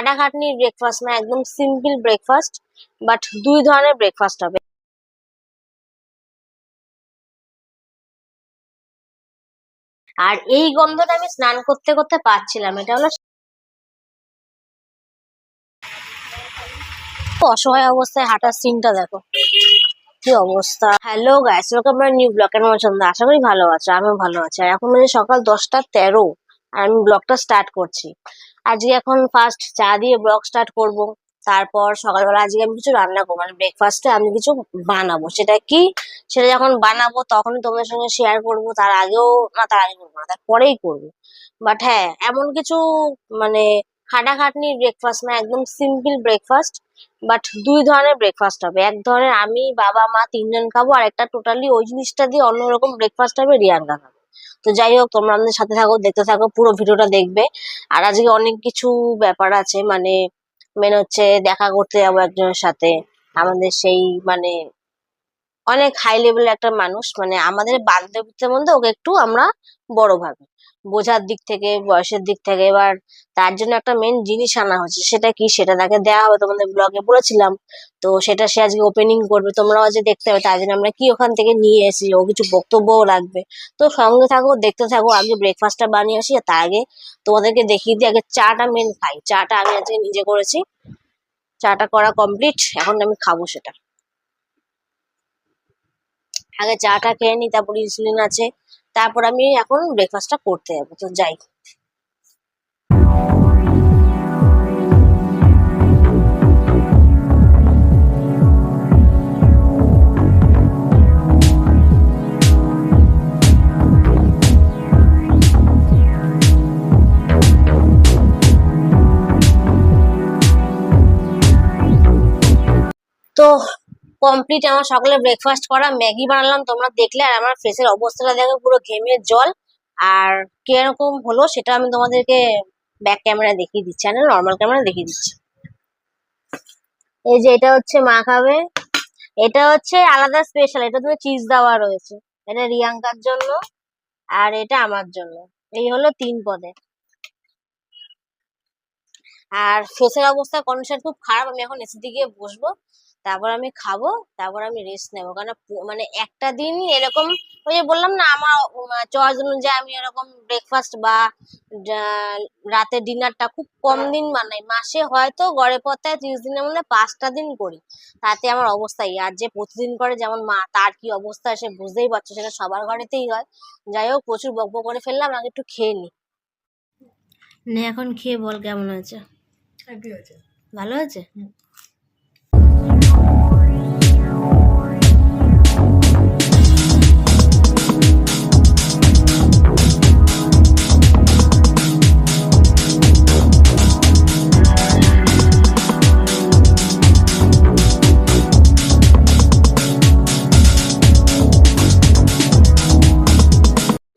খাটাখাটনি ব্রেকফাস্ট না একদম সিম্পল ব্রেকফাস্ট বাট দুই ধরনের ব্রেকফাস্ট হবে। আর এই গন্ধটা আমি স্নান করতে করতে পাচ্ছিলাম, এটা হলো অসহায় অবস্থায় হাঁটার সিনটা দেখো। কি অবস্থা। Hello guys welcome my new blog ব্লগের মধ্যে আশা করি ভালো আছো, আমিও ভালো আছি। আর এখন মানে সকাল দশটা তেরো, আর আমি ব্লগটা স্টার্ট করছি। আজকে এখন ফার্স্ট চা দিয়ে ব্লগ স্টার্ট করব। তারপর সকালবেলা আজকে আমি কিছু রান্না করব। মানে ব্রেকফাস্টে আমি কিছু বানাবো। সেটা কি? সেটা যখন বানাবো তখনই তোমাদের সঙ্গে শেয়ার করব। তার আগেও, না, তার আগে করব না, তার পরেই করব। বাট হ্যাঁ এমন কিছু মানে খাটাখাটনি ব্রেকফাস্ট না, একদম সিম্পল ব্রেকফাস্ট বাট দুই ধরনের ব্রেকফাস্ট হবে। এক ধরনের আমি, বাবা, মা তিনজন খাব, আর একটা টোটালি ওই জিনিসটা দিয়ে অন্যরকম ব্রেকফাস্ট হবে রিয়াঙ্কা খাবে। তো যাই হোক তোমরা আমাদের সাথে থাকো, দেখতে থাকো, পুরো ভিডিওটা দেখবে। আর আজকে অনেক কিছু ব্যাপার আছে মানে মেন হচ্ছে দেখা করতে যাব একজনের সাথে। আমাদের সেই মানে অনেক হাই লেভেল একটা মানুষ মানে আমাদের বান্ধবীদের মধ্যে ওকে একটু আমরা বড় ভাবি। বোঝার দিক থেকে, বয়সের দিক থেকে এবার তার জন্য একটা মেন জিনিস আনা হচ্ছে সেটা কি? সেটা তাকে দেওয়া হবে তোমাদের ব্লগে বলেছিলাম। তো সেটা সে আজকে ওপেনিং করবে, তোমরাও আজকে দেখতে হবে তার জন্য আমরা কি ওখান থেকে নিয়ে এসেছি, ও কিছু বক্তব্যও রাখবে। তো সঙ্গে থাকো, দেখতে থাকো, আগে ব্রেকফাস্টটা বানিয়ে আসি, আর তার আগে তোমাদেরকে দেখিয়ে দিই, আগে চাটা মেন খাই। চাটা আমি আজকে নিজে করেছি। চাটা করা কমপ্লিট এখন আমি খাব সেটা। আগে চাটা খেয়ে নিই তারপর ইনসুলিন আছে। তারপর আমি এখন ব্রেকফাস্টটা করতে যাব তো যাই। তো কমপ্লিট আমার সকালে ব্রেকফাস্ট করা, ম্যাগি বানালাম, তোমরা দেখলে, আর আমার ফেসের অবস্থাটা দেখো, পুরো ঘেমে জল। আর কীরকম হলো সেটা আমি তোমাদেরকে ব্যাক ক্যামেরা দেখিয়ে দিচ্ছি আর নর্মাল ক্যামেরা দেখিয়ে দিচ্ছি। এই যে এটা হচ্ছে মা খাবে। এটা হচ্ছে আলাদা স্পেশাল এটা তুমি চিজ দেওয়া রয়েছে। এটা রিয়াঙ্কার জন্য, আর এটা আমার জন্য। এই হলো তিন পদে। আর ফেসের অবস্থা কন্ডিশন খুব খারাপ, আমি এখন এসি দিকে বসবো। তারপর আমি খাব তারপর আমি রেস্ট নেব। কারণ পু- মানে একটা দিন এরকম ওই যে বললাম না আমার চয়েস অনুযায়ী আমি এরকম ব্রেকফাস্ট বা রাতের ডিনারটা খুব কম দিন বানাই। মাসে হয়তো গড়ে পড়তায় ত্রিশ দিনের মধ্যে পাঁচটা দিন করি। তাতে আমার অবস্থা এই। আর যে প্রতিদিন করে যেমন মা তার কি অবস্থা সে বুঝতেই পারছ সেটা সবার ঘরেতেই হয়। যাই হোক প্রচুর বকবক করে ফেললাম আগে একটু খেয়ে নি। নে এখন খেয়ে বল কেমন হয়েছে? ভালো হয়েছে?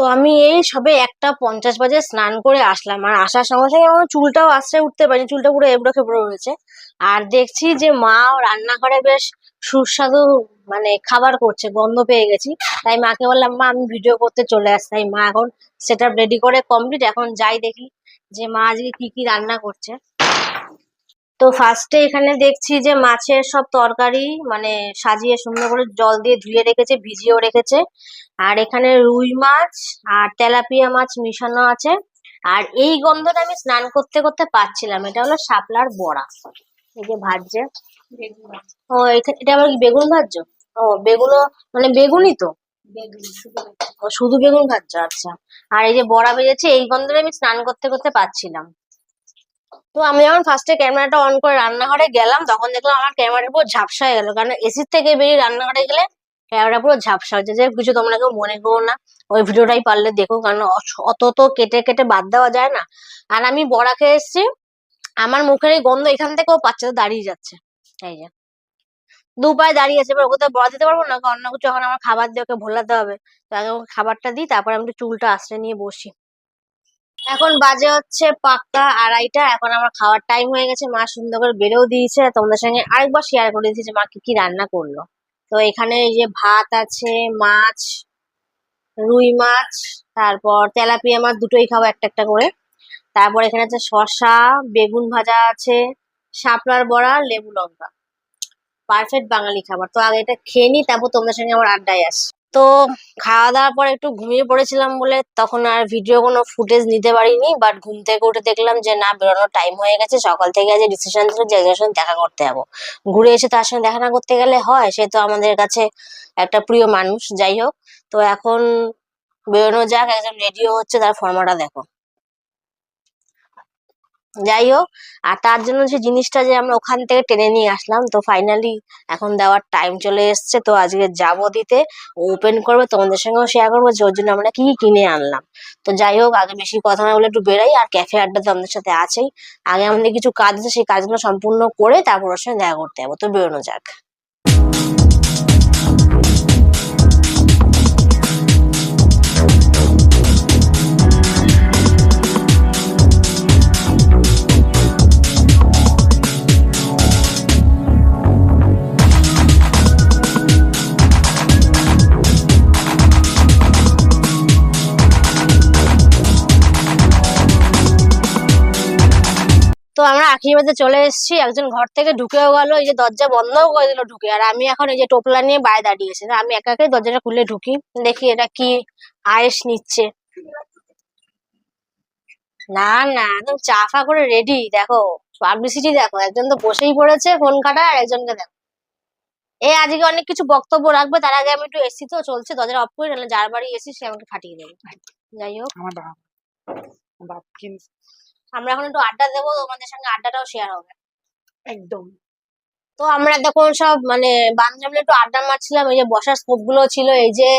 তো আমি এই সবে একটা পঞ্চাশ বাজে স্নান করে আসলাম। আর আসার সঙ্গে সঙ্গে আমার চুলটাও আশ্রয় উঠতে পারিনি, চুলটা পুরো এবড়ো খেবড়ো রয়েছে আর দেখছি যে মা রান্নাঘরে বেশ সুস্বাদু মানে খাবার করছে, গন্ধ পেয়ে গেছি। তাই মাকে বললাম, মা, আমি ভিডিও করতে চলে আসছি। তাই মা এখন সেটা রেডি করে কমপ্লিট এখন যাই দেখি যে মা আজকে কি কি রান্না করছে। তো ফার্স্টে এখানে দেখছি যে মাছের সব তরকারি মানে সাজিয়ে সুন্দর করে জল দিয়ে ধুয়ে রেখেছে, ভিজিয়েও রেখেছে। আর এখানে রুই মাছ আর তেলাপিয়া মাছ মিশানো আছে। আর এই গন্ধটা আমি স্নান করতে করতে পাচ্ছিলাম। এটা হলো শাপলার বড়া। এই যে ভাজছে। ও এটা আবার বেগুন ভাজ্য ও, বেগুনও মানে বেগুনই তো? শুধু বেগুন ভাজছো? আচ্ছা। আর এই যে বড়া ভেজেছে এই গন্ধটা আমি স্নান করতে করতে পাচ্ছিলাম। তো আমি যখন ফার্স্টে ক্যামেরাটা অন করে রান্নাঘরে গেলাম, তখন দেখলাম আমার ক্যামেরাটা পুরো ঝাপসা হয়ে গেল। কারণ এসির থেকে বেরিয়ে রান্নাঘরে গেলে ক্যামেরা পুরো ঝাপসা হচ্ছে। যে কিছু তোমরা কেউ মনে করো না, ওই ভিডিওটাই পারলে দেখো। কারণ অত তো কেটে কেটে বাদ দেওয়া যায় না। আর আমি বড়া খেয়ে এসেছি, আমার মুখের এই গন্ধ এখান থেকেও পাচ্ছে দাঁড়িয়ে যাচ্ছে। এই যে। দু পায়ে দাঁড়িয়ে আছে, এবার ওকে তো বড়া দিতে পারব না, কারণ অন্য কিছু এখন আমার খাবার দিয়ে ওকে ভোলাতে হবে। তো আগে খাবারটা দিই, তারপর আমি চুলটা আশ্রয় নিয়ে বসি। এখন বাজে হচ্ছে পাক্কা আড়াইটা। এখন আমার খাওয়ার টাইম হয়ে গেছে। মা সুন্দর করে বেড়েও দিয়েছে। তোমাদের সঙ্গে আরেকবার শেয়ার করে দিয়েছি যে মা কি কি রান্না করল। তো এখানে এই যে ভাত আছে, মাছ, রুই মাছ, তারপর তেলাপিয়া মাছ দুটোই খাব একটা একটা করে। তারপর এখানে আছে শসা, বেগুন ভাজা আছে, শাপলার বড়া, লেবু লঙ্কা। পারফেক্ট বাঙালি খাবার। তো আগে এটা খেয়ে নি তারপর তোমাদের সঙ্গে আমার আড্ডায় আসি তো খাওয়া দাওয়ার পর একটু ঘুমিয়ে পড়েছিলাম বলে তখন আর ভিডিও কোনো ফুটেজ নিতে পারিনি। বাট ঘুম থেকে উঠে দেখলাম যে, না, বেরোনোর টাইম হয়ে গেছে। সকাল থেকে আজ ডিসিশন ছিল যে সঙ্গে দেখা করতে যাব। ঘুরে এসে তার সঙ্গে দেখা না করতে গেলে হয়, সে তো আমাদের কাছে একটা প্রিয় মানুষ। যাই হোক, তো এখন বেরোনো যাক। একজন রেডিও হচ্ছে, তার ফর্মাটা দেখো। যাই হোক আর তার জন্য যে জিনিসটা যে আমরা ওখান থেকে টেনে নিয়ে আসলাম, তো ফাইনালি এখন দেওয়ার টাইম চলে এসছে। তো আজকে যাব দিতে ওপেন করবে, তোমাদের সঙ্গেও শেয়ার করব, যে ওর জন্য আমরা কি কি কিনে আনলাম। তো যাই হোক আগে বেশি কথা না বলে একটু বেরাই, আর ক্যাফে আড্ডা তো আমাদের সাথে আছেই। আগে আমাদের কিছু কাজ আছে, সেই কাজগুলো সম্পূর্ণ করে তারপর ওর সঙ্গে দেখা করতে যাব। তো বেরোনো যাক। তো আমরা চলে এসেছি, একজন ঘর থেকে ঢুকেও গেল, এই যে দরজা বন্ধও করে দিল ঢুকে। আর আমি এখন এই যে টোপলা নিয়ে বাইরে দাঁড়িয়েছি আমি একা একাই দরজাটা খুলে ঢুকি, দেখি এটা কি আয়েস নিচ্ছে। না না, একদম চা ফা করে রেডি দেখো পাবলিসিটি দেখো, একজন তো বসেই পড়েছে ফোন কাটা আর একজনকে দেখো। এ, আজকে অনেক কিছু বক্তব্য রাখবে, তার আগে আমি একটু এসি তো চলছে দরজা অফ করে, নাহলে যার বাড়ি এসি সে আমাকে ফাটিয়ে দেবে। যাই হোক। আমার বাপ বাপ আমরা এখন একটু আড্ডা দেবো তোমাদের সঙ্গে আড্ডাটাও শেয়ার হবে। একদম। তো আমরা তখন সব মানে বান্ধবী একটু আড্ডা মারছিলাম এই যে বসার স্কোপগুলো ছিল এই যে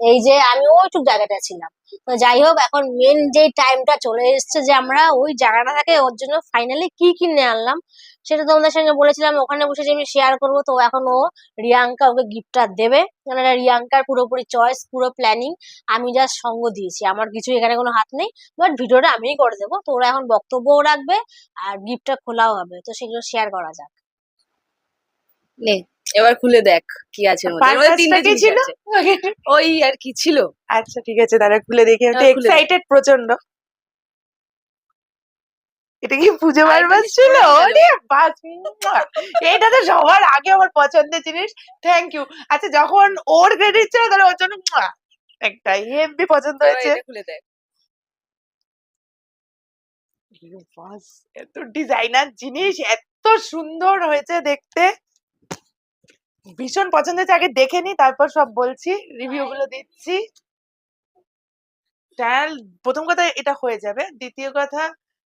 এই যে আমি ওইটুক জায়গাটা ছিলাম। তো যাই হোক এখন মেন যে টাইমটা চলে এসছে যে আমরা ওই জায়গাটা থেকে ওর জন্য ফাইনালি কি কিনে আনলাম সেটা তোমাদের সঙ্গে বলেছিলাম ওখানে বসে যে আমি শেয়ার করব তো এখন ও রিয়াঙ্কা ওকে গিফটটা দেবে। মানে এটা রিয়াঙ্কার পুরোপুরি চয়েস পুরো প্ল্যানিং আমি জাস্ট সঙ্গ দিয়েছি। আমার কিছু এখানে কোনো হাত নেই বাট ভিডিওটা আমিই করে দেবো। তো ওরা এখন বক্তব্যও রাখবে আর গিফটটা খোলাও হবে। তো সেগুলো শেয়ার করা যাক। নে এবার খুলে দেখ কি আছে তিনটে ছিল? ওই আর কি ছিল। আচ্ছা ঠিক আছে দাঁড়া খুলে দেখি। একটু হ্যাঁ, খুলে দেখ। এক্সাইটেড প্রচণ্ড এটা কি পুজো জিনিস ছিল? এটা তো সবার আগে আমার পছন্দের জিনিস। থ্যাংক ইউ আচ্ছা যখন ওর ক্রেডিট ছিল তাহলে ওর জন্য মুয়া, একটা হেভি পছন্দ হয়েছে। খুলে দেখ। এ বাস, এত ডিজাইনার জিনিস এত সুন্দর হয়েছে দেখতে। ভীষণ পছন্দ হয়েছে। আগে দেখে নি তারপর সব বলছি রিভিউ গুলো দিচ্ছি। প্রথম কথা এটা হয়ে যাবে। দ্বিতীয় কথা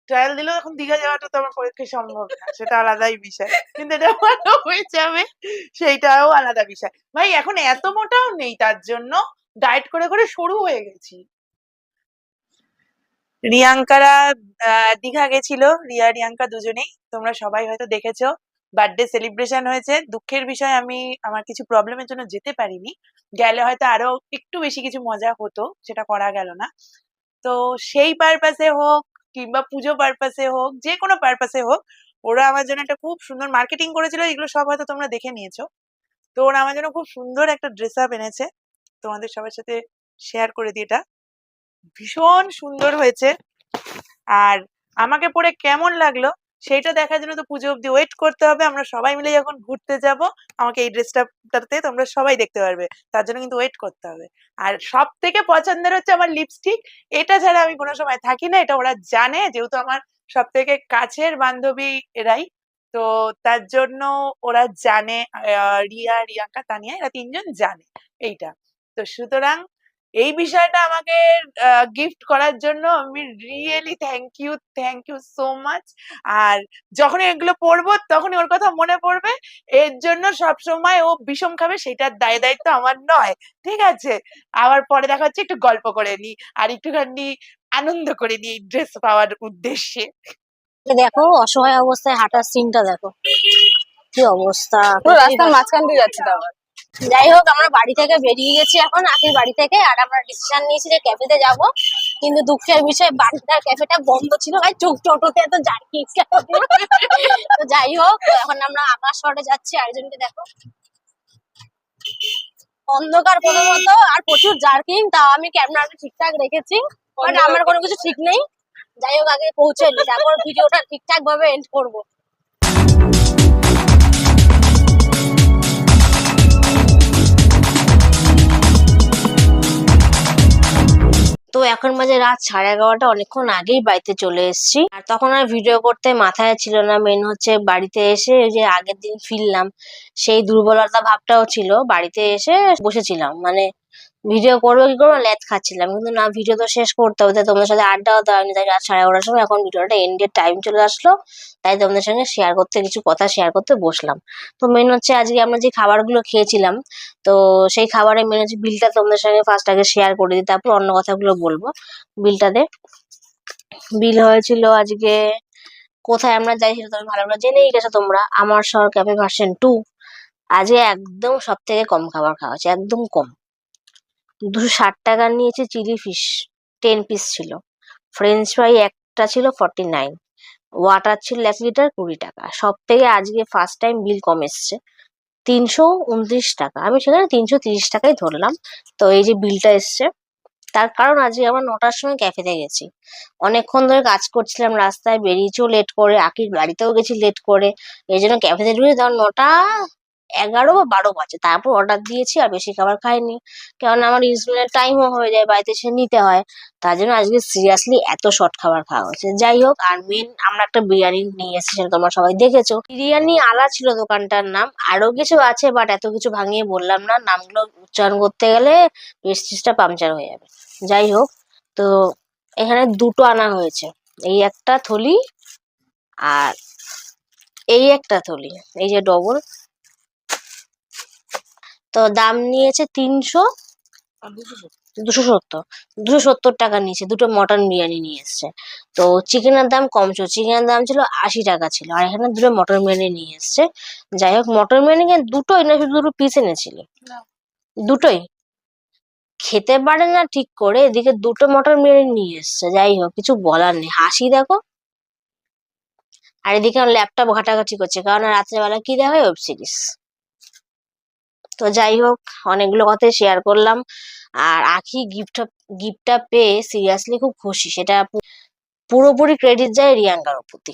ট্রায়াল দিলেও এখন দীঘা যাওয়াটা তো আমার পক্ষে সম্ভব না, সেটা আলাদাই বিষয়। কিন্তু এটা ভালো হয়ে যাবে সেইটাও আলাদা বিষয়। ভাই, এখন এত মোটাও নেই, তার জন্য ডায়েট করে করে সরু হয়ে গেছি। রিয়াঙ্কারা দীঘা গেছিল, রিয়া, রিয়াঙ্কা দুজনেই, তোমরা সবাই হয়তো দেখেছ। বার্থডে সেলিব্রেশন হয়েছে, দুঃখের বিষয় আমি আমার কিছু প্রবলেমের জন্য যেতে পারিনি। গেলে হয়তো আরও একটু বেশি কিছু মজা হতো, সেটা করা গেল না। তো সেই পারপাসে হোক কিংবা পুজো পারপাসে হোক, যে কোনো পারপাসে হোক, ওরা আমার জন্য একটা খুব সুন্দর মার্কেটিং করেছিল, এগুলো সব হয়তো তোমরা দেখে নিয়েছো। তো ওরা আমার জন্য খুব সুন্দর একটা ড্রেস আপ এনেছে। তোমাদের সবার সাথে শেয়ার করে দিই এটা ভীষণ সুন্দর হয়েছে। আর আমাকে পরে কেমন লাগল? সেইটা দেখার জন্য তো পুজো অব্দি ওয়েট করতে হবে। আমরা সবাই মিলে যখন ঘুরতে যাব, আমাকে এই ড্রেসটাতে তোমরা সবাই দেখতে পারবে। তার জন্য কিন্তু ওয়েট করতে হবে। আর সব থেকে পছন্দের হচ্ছে আমার লিপস্টিক এটা ছাড়া আমি কোনো সময় থাকি না, এটা ওরা জানে, যেহেতু আমার সব থেকে কাছের বান্ধবী এরাই তো তার জন্য ওরা জানে রিয়া, রিয়াঙ্কা, তানিয়া, এরা তিনজন জানে এইটা। তো সুতরাং এই বিষয়টা আমাকে গিফট করার জন্য আমি really thank you thank you so much আর যখন এগুলো পড়ব তখনই ওর কথা মনে পড়বে। এর জন্য সব সময় ও বিষম খাবে সেটার দায় দায়িত্ব আমার নয়। ঠিক আছে? আবার পরে দেখা হচ্ছে একটু গল্প করে নি আর একটুখানি আনন্দ করে নি ড্রেস পাওয়ার উদ্দেশ্যে। দেখো অসহায় অবস্থায় হাঁটার সিনটা দেখো। কি অবস্থা? রাস্তার মাঝখান দিয়ে যাচ্ছে তো আবার। যাই হোক আমরা বাড়ি থেকে বেরিয়ে গেছি এখন আখির বাড়ি থেকে আর আমরা ডিসিশন নিয়েছি যে ক্যাফেতে যাব। কিন্তু দুঃখের বিষয় বাড়িটার ক্যাফেটা বন্ধ ছিল। ভাই চোখ টোটোতে এত জার্কি তো যাই হোক এখন আমরা আকাশ শহরে যাচ্ছি। আরেকজনকে দেখো। অন্ধকার প্রথমত আর প্রচুর জার্কিং তাও আমি ক্যামেরাটা ঠিকঠাক রেখেছি। বাট আমার কোনো কিছু ঠিক নেই। যাই হোক আগে পৌঁছে নি। তারপর ভিডিওটা ঠিকঠাক ভাবে এন্ড করব। এখন বাজে রাত সাড়ে এগারোটা, অনেকক্ষণ আগেই বাড়িতে চলে এসেছি। আর তখন আর ভিডিও করতে মাথায় ছিল না মেন হচ্ছে বাড়িতে এসে ওই যে আগের দিন ফিরলাম, সেই দুর্বলতা ভাবটাও ছিল, বাড়িতে এসে বসেছিলাম। মানে ভিডিও করব কি করব? ল্যাদ খাচ্ছিলাম। কিন্তু না ভিডিও তো শেষ করতে হবে। তাই তোমাদের সাথে আড্ডাও দেওয়া তাই রাত সাড়ে এগারোটার সময় এখন ভিডিওটা এন্ডের টাইম চলে আসলো। তাই তোমাদের সঙ্গে শেয়ার করতে, কিছু কথা শেয়ার করতে বসলাম। তো মেন হচ্ছে আজকে আমরা যে খাবারগুলো খেয়েছিলাম, তো সেই খাবারের মেন হচ্ছে বিলটা তোমাদের সঙ্গে ফার্স্ট আগে শেয়ার করে দিই। তারপর অন্য কথাগুলো বলব বিলটাতে বিল হয়েছিল আজকে, কোথায় আমরা যাই সেটা তুমি ভালো করে জেনেই গেছো তোমরা। আমার শহর ক্যাফে ভার্সন টু আজকে একদম সব থেকে কম খাবার খাওয়া হয়েছে, একদম কম। দুশো ষাট টাকার নিয়েছে চিলি ফিশ টেন পিস ছিল। ফ্রেঞ্চ ফ্রাই একটা ছিল ফর্টি নাইন ওয়াটার ছিল এক লিটার কুড়ি টাকা। সব থেকে আজকে ফার্স্ট টাইম বিল কম এসছে, তিনশো উনত্রিশ টাকা। আমি সেখানে তিনশো তিরিশ টাকাই ধরলাম। তো এই যে বিলটা এসছে, তার কারণ আজকে আমরা নটার সময় ক্যাফেতে গেছি। অনেকক্ষণ ধরে কাজ করছিলাম, রাস্তায় বেরিয়েছেও লেট করে, আকির বাড়িতেও গেছি লেট করে। এই জন্য ক্যাফেতে ঢুকে তখন নটা এগারো বা বারো বাজে। তারপর অর্ডার দিয়েছি আর বেশি খাবার খাইনি। কারণ আমার ইউজুয়াল টাইমও হয়ে যায়, বাড়িতে এসে নিতে হয়। তার জন্য আজকে সিরিয়াসলি এত শর্ট খাবার খাওয়া হয়েছে। যাই হোক, আর মেন আমরা একটা বিরিয়ানি নিয়ে এসেছি সেটা তোমরা সবাই দেখেছ। বিরিয়ানি আলা ছিল দোকানটার নাম। আরও কিছু আছে বাট এত কিছু ভাঙিয়ে বললাম না। নামগুলো উচ্চারণ করতে গেলে প্রেস্টিজটা পাংচার হয়ে যাবে। যাই হোক, তো এখানে দুটো আনা হয়েছে। এই একটা থলি আর এই একটা থলি। এই যে ডবল তো দাম নিয়েছে তিনশো দুশো সত্তর। দুশো সত্তর টাকা নিয়েছে দুটো মটন বিরিয়ানি নিয়ে এসছে। তো চিকেনের দাম কম ছিল চিকেনের দাম ছিল আশি টাকা ছিল আর এখানে দুটো মটন বিরিয়ানি নিয়ে এসছে। যাই হোক মটন বিরিয়ানি দুটোই না শুধু দুটো পিস এনেছিলি। দুটোই? খেতে পারে না ঠিক করে এদিকে দুটো মটন বিরিয়ানি নিয়ে এসছে। যাই হোক কিছু বলার নেই। হাসি দেখো। আর এদিকে আমার ল্যাপটপ ঘাটাঘাটি করছে কারণ রাত্রেবেলা কি দেখা হয় ওয়েব সিরিজ তো যাই হোক, অনেকগুলো কথাই শেয়ার করলাম। আর আখি গিফটটা গিফটটা পেয়ে সিরিয়াসলি খুব খুশি, সেটা পুরোপুরি ক্রেডিট যায় রিয়াঙ্কার প্রতি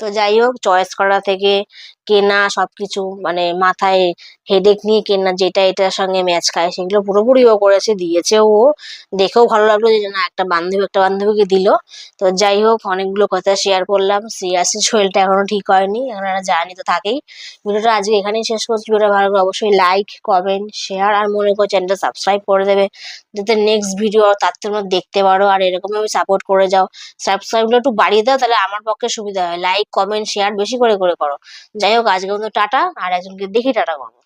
তো যাই হোক চয়েস করা থেকে কেনা সবকিছু মানে মাথায় হেডেক নিয়ে কেনা যেটা এটার সঙ্গে ম্যাচ খায়, সেগুলো পুরোপুরি ও করেছে, দিয়েছে ও। দেখেও ভালো লাগল যে না, একটা বান্ধবী, একটা বান্ধবীকে দিল। তো যাই হোক, অনেকগুলো কথা শেয়ার করলাম। সিরিয়াসলি শরীরটা এখনও ঠিক হয়নি, এখন একটা জার্নি তো থাকেই। ভিডিওটা আজকে এখানেই শেষ করছি। ভিডিওটা ভালো লাগলে অবশ্যই লাইক কমেন্ট শেয়ার আর মনে করো চ্যানেলটা সাবস্ক্রাইব করে দেবে। যাতে নেক্সট ভিডিও তার তোমরা দেখতে পারো, আর এরকম ভাবে সাপোর্ট করে যাও। সাবস্ক্রাইবটা একটু বাড়িয়ে দাও, তাহলে আমার পক্ষে সুবিধা হয়। লাইক কমেন্ট শেয়ার বেশি করে করে করো। যাই হোক আজকে মতো টাটা আর একজনকে দেখি টাটা করব